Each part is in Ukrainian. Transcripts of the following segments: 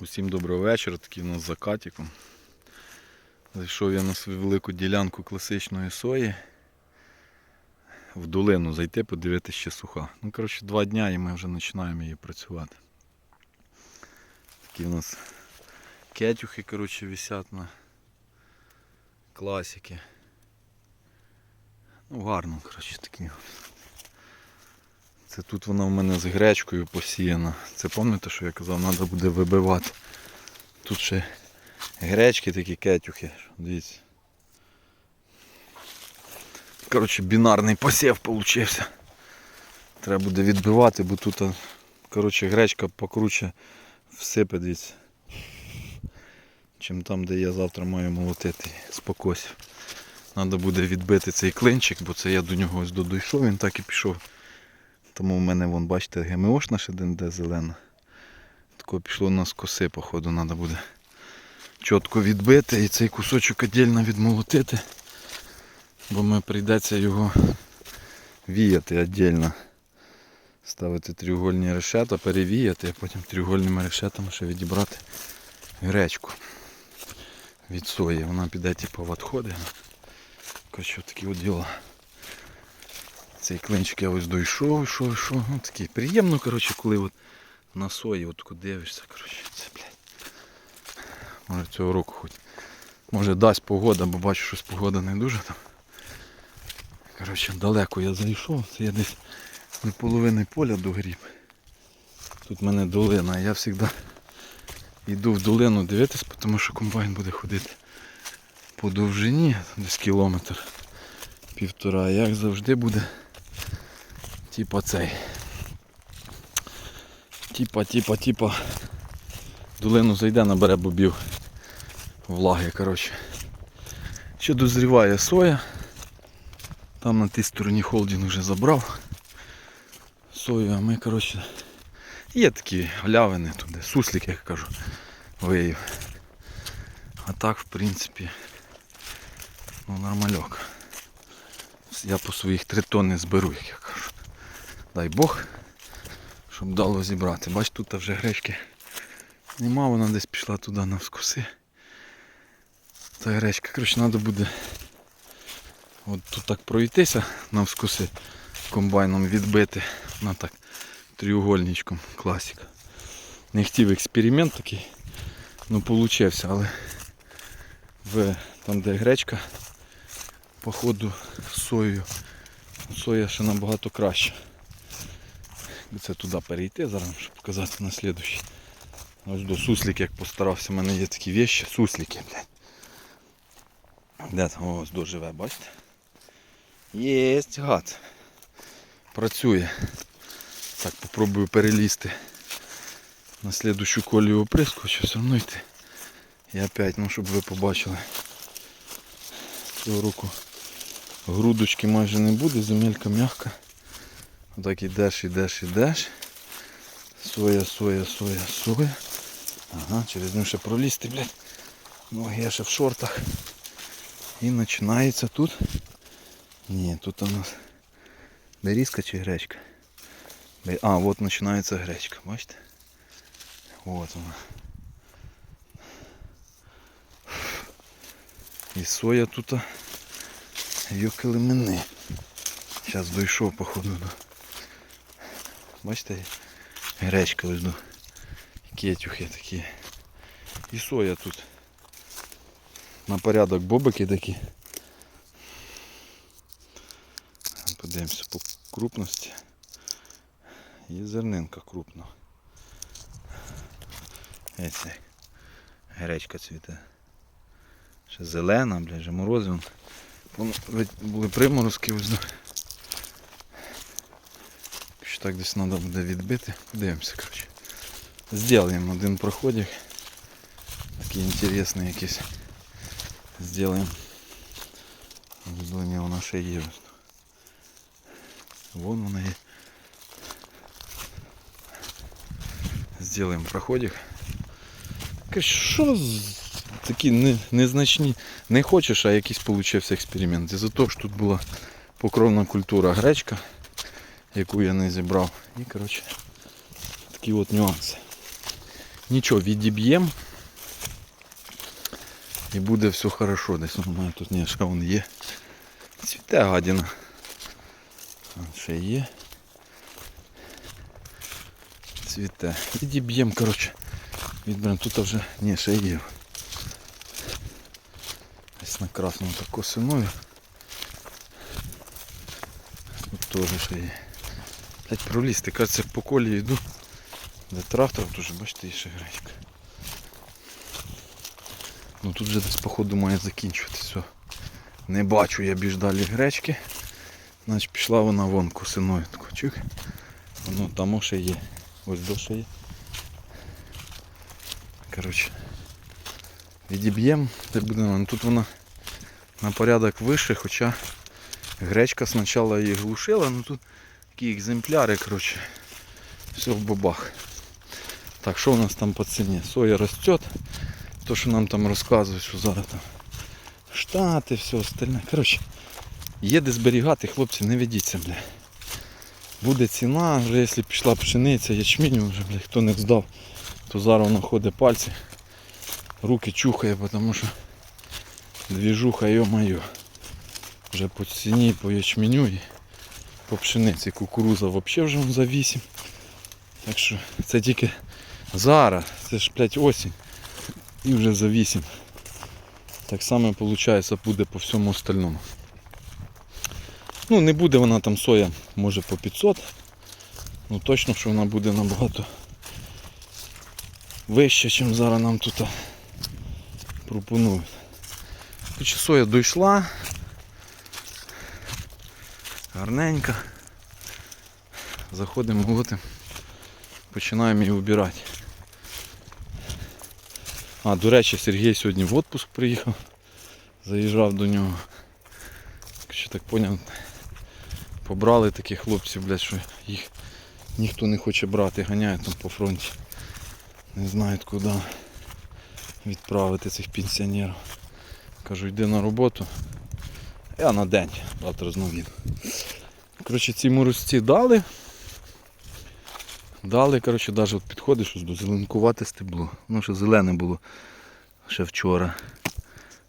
Усім доброго вечора, такий у нас закатіком. Зайшов я на свою велику ділянку класичної сої. В долину зайти, подивитися, ще суха. Ну, коротше, два дня і ми вже починаємо її працювати. Такі у нас кетюхи, коротше, висять на класики. Ну, гарно, коротше, такі. Це тут вона в мене з гречкою посіяна. Це пам'ятаєте, що я казав, треба буде вибивати. Тут ще гречки такі кетюхи. Дивіться. Коротше, бінарний посів получився. Треба буде відбивати, бо тут коротше, гречка покруче всипе, дивіться. Чим там, де я завтра маю молотити з. Треба буде відбити цей клинчик, бо це я до нього ось додійшов, він так і пішов. Тому в мене, вон, бачите, ГМОшна ще де зелена. Тако пішло на скоси, походу, треба буде чітко відбити і цей кусочок віддільно відмолотити. Бо ми прийдеться його віяти віддільно. Ставити трьохгольні решета, перевіяти, а потім трьохгольними решетами ще відібрати гречку від сої. Вона піде типу в відходи. Такі от діла. Цей клинчик я ось дійшов, йшов, йшов. Ну, такий приємно, коротше, коли от на сої от дивишся, коротше, це, блядь. Може цього року хоч. Може дасть погода, бо бачу, щось погода не дуже там. Коротше, далеко я зайшов, це я десь до половини поля догріб. Тут в мене долина, я завжди йду в долину дивитись, тому що комбайн буде ходити по довжині, десь кілометр півтора, як завжди буде типа цей. Типа, типа, типа. Долину зайде, набере бобів влаги, коротше. Ще дозріває соя. Там на тій стороні холдинг вже забрав сою, а ми, коротше, є такі галявини туди, суслик, як кажу, виїв. А так, в принципі, ну нормальок. Я по своїх три тонни зберу, як. Дай Бог, щоб дало зібрати. Бач, тут вже гречки нема, вона десь пішла туди навскоси. Та гречка, коротше, треба буде от тут так пройтися навскоси комбайном відбити. На так треугольничком класика. Не хотів експеримент такий, ну получився, але в, там де гречка, походу сою, соя ще набагато краще. Це туди перейти зараз, щоб показати на слідущий. Ось до суслик, як постарався, у мене є такі вещі, суслики, блядь. Де там ось доживе, бачите? Єсть гад. Працює. Так, попробую перелізти на слідущу колію оприску, що все одно йти. І опять, ну щоб ви побачили. Цього року грудочки майже не буде, земелька м'яка. Отак ідеш, ідеш, ідеш. Соя, соя, соя, соя. Ага, через нього ще пролізти, блядь. Ноги я ще в шортах. І починається тут. Ні, тут у нас берізка чи гречка. А, от починається гречка, бачите? От вона. І соя тут йокали мене. Зараз дійшов походу до. Бачите, гречка ось до. Кетюхи такі. І соя тут. На порядок бобики такі. Подивимося по крупності. І зернинка крупна. Ось гречка цвіте. Ще зелена, бля, вже морози. вон. Вон ведь були приморозки ось. Що так десь треба буде відбити. Подивимося, коротше. Сделаем один проходик. Такий інтересний якийсь. Сделаем. Зелені вона ще є. Вон вона є. Сделаем проходик. Що такі незначні. Не хочеш, а якийсь получився експеримент. Із-за того, що тут була покровна культура гречка, яку я не зібрав. І коротше такі от нюанси. Нічого, відіб'ємо. І буде все хорошо. Десь у мене тут ні, ще вон є. Цвіте гадіна. А, Ще є. Цвіте. Відіб'ємо, коротше. Відберемо. Тут вже ні, ще є. Десь на красному так косиною. Тут теж ще є. Блять, пролізти, кажеться, по колі йду. Де трактор, дуже бачите, є ще гречка. Ну тут вже десь походу має закінчуватися. Не бачу я більш далі гречки. Значить пішла вона вон косиною. Чух. Воно там ще є. Ось до ще є. Коротше. Відіб'ємо, де буде. Ну, Тут вона на порядок вище, хоча гречка спочатку її глушила, ну тут такі екземпляри, коротше. Все в бабах. Так, що у нас там по ціні? Соя росте. То, що нам там розказують, що зараз там штати, все остальне. Коротше, є де зберігати, хлопці, не ведіться, бля. Буде ціна, вже якщо пішла пшениця, ячмінь, вже, бля, хто не здав, то зараз воно ходить пальці, руки чухає, тому що двіжуха, йо-моє. Вже по ціні, по ячменю по пшениці. Кукуруза взагалі вже за 8. Так що це тільки зараз, це ж 5 осінь і вже за 8. Так само виходить буде по всьому остальному. Ну не буде вона там соя, може по 500. Ну точно, що вона буде набагато вище, ніж зараз нам тут пропонують. Соя дійшла. Гарненька. Заходимо молотим. Починаємо її вбирати. А, до речі, Сергій сьогодні в відпуск приїхав. Заїжджав до нього. Що так поняв, побрали таких хлопців, блядь, що їх ніхто не хоче брати, ганяють там по фронті. Не знають куди відправити цих пенсіонерів. Кажу, йди на роботу. Я на день, завтра знову їду. Коротше, ці морозці дали. Дали, коротше, навіть підходиш зеленкувати стебло. Ну, ще зелене було ще вчора.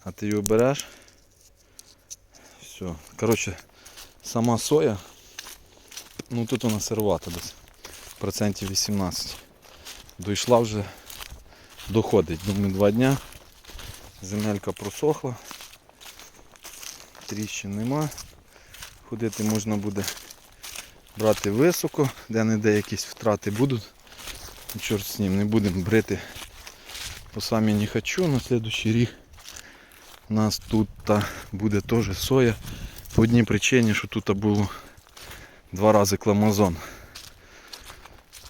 А ти його береш. Все. Коротше, сама соя. Ну тут вона сирувата десь. Процентів 18. Дійшла вже, доходить. Думаю, два дня. Земелька просохла. Тріщин нема. Ходити можна буде брати високо, де-не-де якісь втрати будуть. Ну, Чорт з ним, не будемо брити по самі не хочу. На слідущий рік у нас тут та буде теж соя. По одній причині, що тут було два рази кламазон.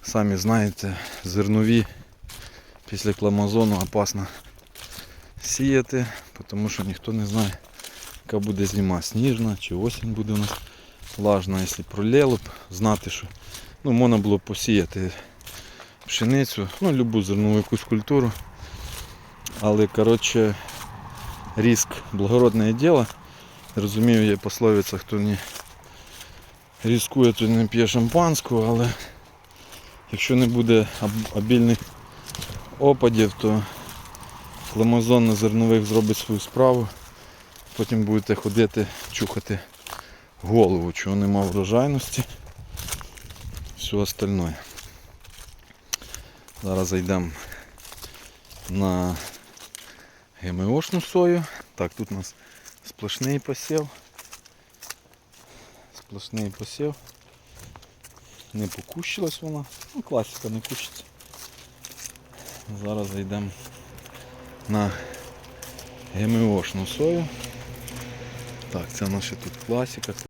Самі знаєте, зернові після кламазону опасно сіяти, тому що ніхто не знає, яка буде зима, сніжна чи осінь буде у нас влажна, якщо проліло б, знати, що ну, можна було посіяти пшеницю, ну, любу зернову якусь культуру. Але коротше, риск благородне діло. Розумію, є пословиця, хто не ризикує, то не п'є шампанську, але якщо не буде обільних опадів, то кламазон на зернових зробить свою справу. Потім будете ходити, чухати голову, чого нема врожайності. Все остальное. Зараз зайдемо на ГМОшну сою. Так, тут у нас сплошний посів. Сплошний посів. Не покущилась вона. Ну, класика не кущиться. Зараз зайдемо на ГМОшну сою. Так, це наша тут класика.